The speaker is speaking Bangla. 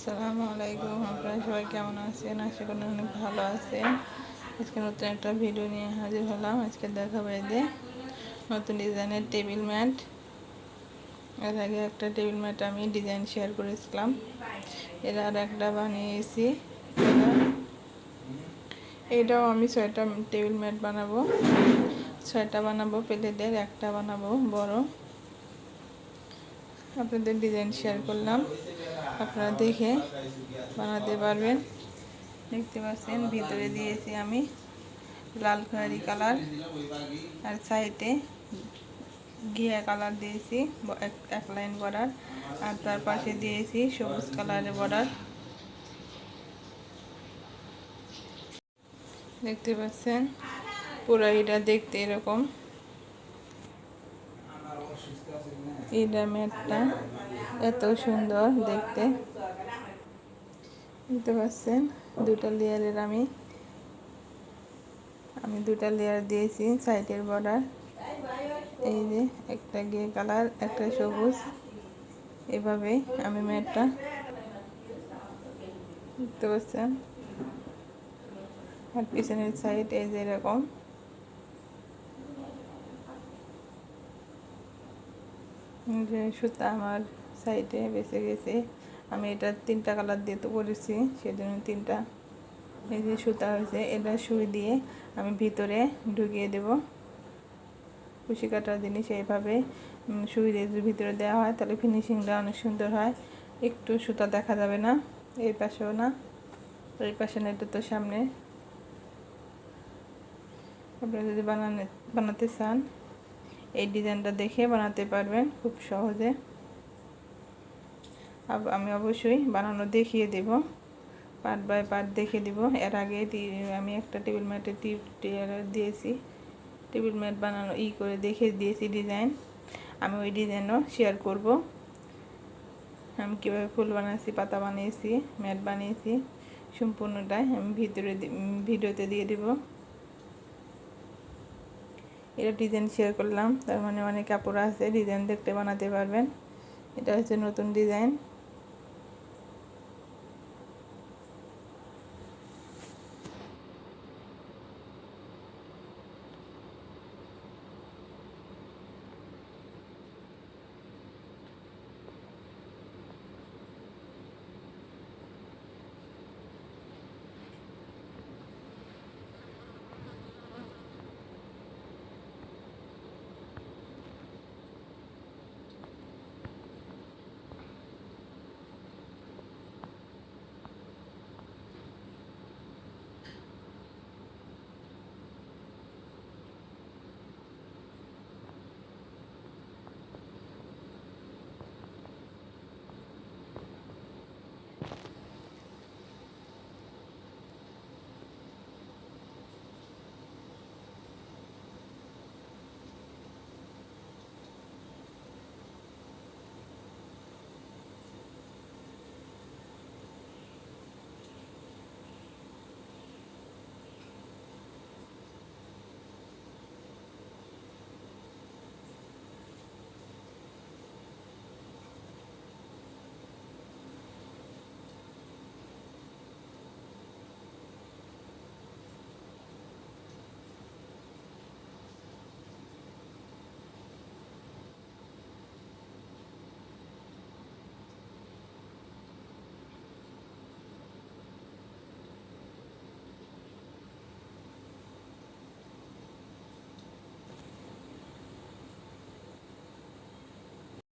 আসসালামু আলাইকুম। আপনারা সবাই কেমন আছেন? আশা করি অনেক ভালো আছেন। আজকে নতুন একটা ভিডিও নিয়ে হাজির হলাম। আজকে দেখাবো এদের নতুন ডিজাইনের টেবিল ম্যাট এর আগে একটা টেবিল ম্যাট আমি ডিজাইন শেয়ার করেছিলাম। এর আর একটা বানিয়েছি। এটাও আমি ছয়টা টেবিল ম্যাট বানাবো। ছয়টা বানাবো প্লেটের একটা বানাবো বড়। আপনাদের ডিজাইন শেয়ার করলাম। আপনারা দেখে বানাতে পারবেন। দেখতে পাচ্ছেন, ভিতরে দিয়েছি আমি লাল খয়েরি কালার। আর সাইডে ঘিয়া কালার দিয়েছি এক- লাইন বর্ডার। আর তার পাশে দিয়েছি সবুজ কালারের বর্ডার। দেখতে পাচ্ছেন, পুরো দেখতে এরকম। এটা ম্যাটটা এত সুন্দর দেখতে। দেখতে পাচ্ছেন দুটা লেয়ারের আমি আমি দুটা লেয়ার দিয়েছি সাইডের বর্ডার। এই যে একটা গে কালার একটা সবুজ। এভাবে আমি ম্যাটটা দেখতে পাচ্ছেন আর পিছনের সাইড এই যে এরকম। যে সুতা আমার সাইডে বেঁচে গেছে। আমি এটা তিনটা কালার দিয়ে তো করেছি সেজন্য তিনটা। এই যে সুতা হয়েছে, এটা সুই দিয়ে আমি ভিতরে ঢুকিয়ে দেব। কুশি কাটার জিনিস এইভাবে সুই দিয়ে ভিতরে দেওয়া হয়, তাহলে ফিনিশিংটা অনেক সুন্দর হয়। একটু সুতা দেখা যাবে না, এই পাশেও না এই পাশে না, এটা তো সামনে। আপনারা যদি বানানে, বানাতে চান এই ডিজাইনটা দেখে বানাতে পারবেন খুব সহজে। আমি অবশ্যই বানানো দেখিয়ে দেব। পার্ট বাই পার্ট দেখে দিব। এর আগে আমি একটা টেবিল ম্যাটে টিপ দিয়েছি। টেবিল ম্যাট বানানো ই করে দেখে দিয়েছি ডিজাইন। আমি ওই ডিজাইনও শেয়ার করব। আমি কীভাবে ফুল বানিয়েছি পাতা বানিয়েছি, ম্যাট বানিয়েছি, সম্পূর্ণটাই আমি ভিতরে ভিডিওতে দিয়ে দিব। এটা ডিজাইন শেয়ার করলাম। তার মানে অনেক কাপড় আছে ডিজাইন দেখতে বানাতে পারবেন। এটা হচ্ছে নতুন ডিজাইন